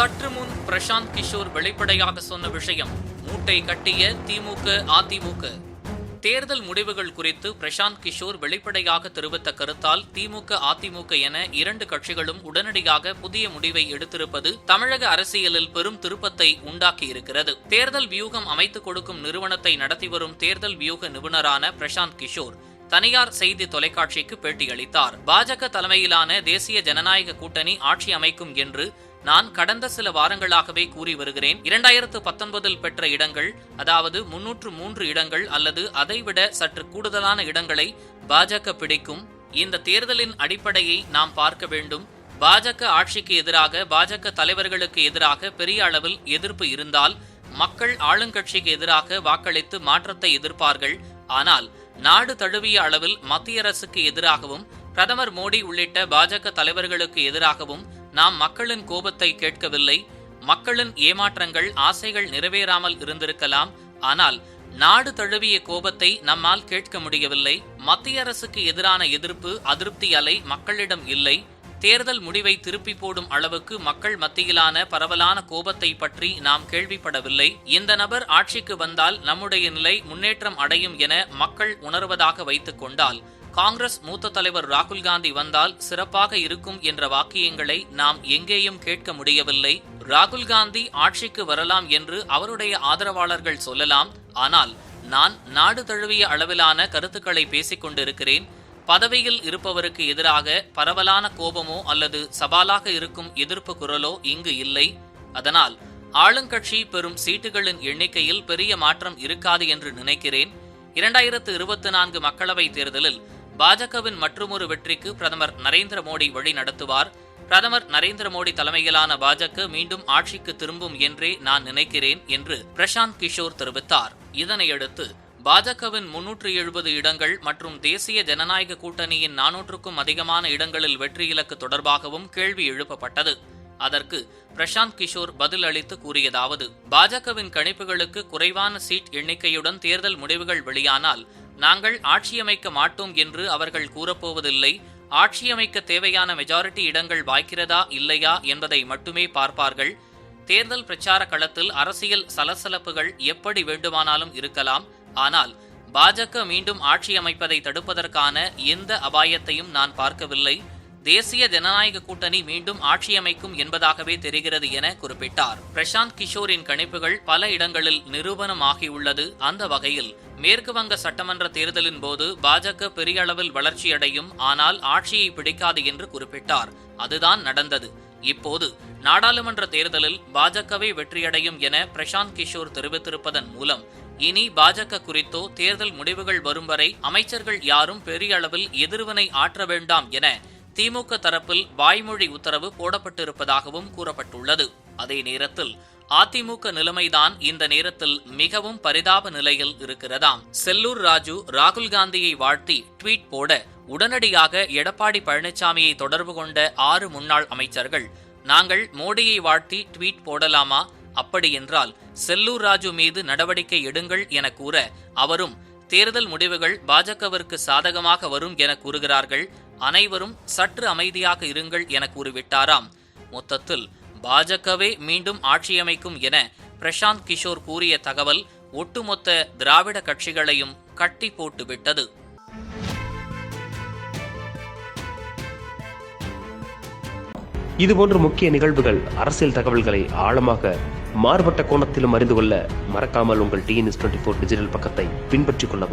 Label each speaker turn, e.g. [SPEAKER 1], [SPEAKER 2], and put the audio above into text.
[SPEAKER 1] சற்று முன் பிரசாந்த் கிஷோர் வெளிப்படையாக சொன்ன விஷயம் மூட்டை கட்டிய திமுக அதிமுக. தேர்தல் முடிவுகள் குறித்து பிரசாந்த் கிஷோர் வெளிப்படையாக தெரிவித்த கருத்தால் திமுக அதிமுக என இரண்டு கட்சிகளும் உடனடியாக புதிய முடிவை எடுத்திருப்பது தமிழக அரசியலில் பெரும் திருப்பத்தை உண்டாக்கியிருக்கிறது. தேர்தல் வியூகம் அமைத்துக் கொடுக்கும் நிறுவனத்தை நடத்தி வரும் தேர்தல் வியூக நிபுணரான பிரசாந்த் கிஷோர் தனியார் செய்தி தொலைக்காட்சிக்கு பேட்டியளித்தார். பாஜக தலைமையிலான தேசிய ஜனநாயக கூட்டணி ஆட்சி அமைக்கும் என்று நான் கடந்த சில வாரங்களாகவே கூறி வருகிறேன். இரண்டாயிரத்து பத்தொன்பதில் பெற்ற இடங்கள் அதாவது முன்னூற்று மூன்று இடங்கள் அல்லது அதைவிட சற்று கூடுதலான இடங்களை பாஜக பிடிக்கும். இந்த தேர்தலின் அடிப்படையை நாம் பார்க்க வேண்டும். பாஜக ஆட்சிக்கு எதிராக பாஜக தலைவர்களுக்கு எதிராக பெரிய அளவில் எதிர்ப்பு இருந்தால் மக்கள் ஆளுங்கட்சிக்கு எதிராக வாக்களித்து மாற்றத்தை எதிர்ப்பார்கள். ஆனால் நாடு தழுவிய அளவில் மத்திய அரசுக்கு எதிராகவும் பிரதமர் மோடி உள்ளிட்ட பாஜக தலைவர்களுக்கு எதிராகவும் நாம் மக்களின் கோபத்தை கேட்கவில்லை. மக்களின் ஏமாற்றங்கள் ஆசைகள் நிறைவேறாமல் இருந்திருக்கலாம். ஆனால் நாடு தழுவிய கோபத்தை நம்மால் கேட்க முடியவில்லை. மத்திய அரசுக்கு எதிரான எதிர்ப்பு அதிருப்தி அலை மக்களிடம் இல்லை. தேர்தல் முடிவை திருப்பி போடும் அளவுக்கு மக்கள் மத்தியிலான பரவலான கோபத்தை பற்றி நாம் கேள்விப்படவில்லை. இந்த நபர் ஆட்சிக்கு வந்தால் நம்முடைய நிலை முன்னேற்றம் அடையும் என மக்கள் உணர்வதாக வைத்துக் கொண்டால் காங்கிரஸ் மூத்த தலைவர் ராகுல் காந்தி வந்தால் சிறப்பாக இருக்கும் என்ற வாக்கியங்களை நாம் எங்கேயும் கேட்க முடியவில்லை. ராகுல் காந்தி ஆட்சிக்கு வரலாம் என்று அவருடைய ஆதரவாளர்கள் சொல்லலாம். ஆனால் நான் நாடு தழுவிய அளவிலான கருத்துக்களை பேசிக் கொண்டிருக்கிறேன் பதவியில் இருப்பவருக்கு எதிராக பரவலான கோபமோ அல்லது சவாலாக இருக்கும் எதிர்ப்பு குரலோ இங்கு இல்லை. அதனால் ஆளுங்கட்சி பெறும் சீட்டுகளின் எண்ணிக்கையில் பெரிய மாற்றம் இருக்காது என்று நினைக்கிறேன். இரண்டாயிரத்து இருபத்தி நான்கு மக்களவைத் தேர்தலில் பாஜகவின் மற்றுமொரு வெற்றிக்கு பிரதமர் நரேந்திர மோடி வழி நடத்துவார். பிரதமர் நரேந்திர மோடி தலைமையிலான பாஜக மீண்டும் ஆட்சிக்கு திரும்பும் என்றே நான் நினைக்கிறேன் என்று பிரசாந்த் கிஷோர் தெரிவித்தார். இதனையடுத்து பாஜகவின் முன்னூற்று எழுபது இடங்கள் மற்றும் தேசிய ஜனநாயக கூட்டணியின் நானூற்றுக்கும் அதிகமான இடங்களில் வெற்றி இலக்கு தொடர்பாகவும் கேள்வி எழுப்பப்பட்டது. அதற்கு பிரசாந்த் கிஷோர் பதில் அளித்து கூறியதாவது பாஜகவின் கணிப்புகளுக்கு குறைவான சீட் எண்ணிக்கையுடன் தேர்தல் முடிவுகள் வெளியானால் நாங்கள் ஆட்சியமைக்க மாட்டோம் என்று அவர்கள் கூறப்போவதில்லை. ஆட்சியமைக்க தேவையான மெஜாரிட்டி இடங்கள் வாய்க்கிறதா இல்லையா என்பதை மட்டுமே பார்ப்பார்கள். தேர்தல் பிரச்சார களத்தில் அரசியல் சலசலப்புகள் எப்படி வேண்டுமானாலும் இருக்கலாம். ஆனால் பாஜக மீண்டும் ஆட்சி அமைப்பதை தடுப்பதற்கான எந்த அபாயத்தையும் நான் பார்க்கவில்லை. தேசிய ஜனநாயக கூட்டணி மீண்டும் ஆட்சியமைக்கும் என்பதாகவே தெரிகிறது என குறிப்பிட்டார். பிரசாந்த் கிஷோரின் கணிப்புகள் பல இடங்களில் நிரூபணமாகியுள்ளது. அந்த வகையில் மேற்கு வங்க சட்டமன்ற தேர்தலின் போது பாஜக பெரிய அளவில் வளர்ச்சியடையும் ஆனால் ஆட்சியை பிடிக்காது என்று குறிப்பிட்டார். அதுதான் நடந்தது. இப்போது நாடாளுமன்ற தேர்தலில் பாஜகவே வெற்றியடையும் என பிரசாந்த் கிஷோர் தெரிவித்திருப்பதன் மூலம் இனி பாஜக குறித்தோ தேர்தல் முடிவுகள் வரும் வரை அமைச்சர்கள் யாரும் பெரிய அளவில் எதிர்வினை ஆற்ற வேண்டாம் என திமுக தரப்பில் வாய்மொழி உத்தரவு போடப்பட்டிருப்பதாகவும் கூறப்பட்டுள்ளது. அதே நேரத்தில் அதிமுக நிலைமைதான் இந்த நேரத்தில் மிகவும் பரிதாப நிலையில் இருக்கிறதாம். செல்லூர் ராஜு ராகுல் காந்தியை வாழ்த்தி ட்வீட் போட உடனடியாக எடப்பாடி பழனிசாமியை தொடர்பு கொண்ட ஆறு முன்னாள் அமைச்சர்கள் நாங்கள் மோடியை வாழ்த்தி ட்வீட் போடலாமா? அப்படியென்றால் செல்லூர் ராஜு மீது நடவடிக்கை எடுங்கள் என கூற அவரும் தேர்தல் முடிவுகள் பாஜகவிற்கு சாதகமாக வரும் என கூறுகிறார்கள். அனைவரும் சற்று அமைதியாக இருங்கள் என கூறிவிட்டாராம். மொத்தத்தில் பாஜகவே மீண்டும் ஆட்சியமைக்கும் என பிரசாந்த் கிஷோர் கூறிய தகவல் ஒட்டுமொத்த திராவிட கட்சிகளையும் கட்டி போட்டுவிட்டது.
[SPEAKER 2] இதுபோன்ற முக்கிய நிகழ்வுகள் அரசியல் தகவல்களை ஆழமாக மாறுபட்ட கோணத்திலும் அறிந்து கொள்ள மறக்காமல் உங்கள் டிஎன்எஸ் டுவெண்ட்டி ஃபோர் டிஜிட்டல் பக்கத்தை பின்பற்றிக் கொள்ளவும்.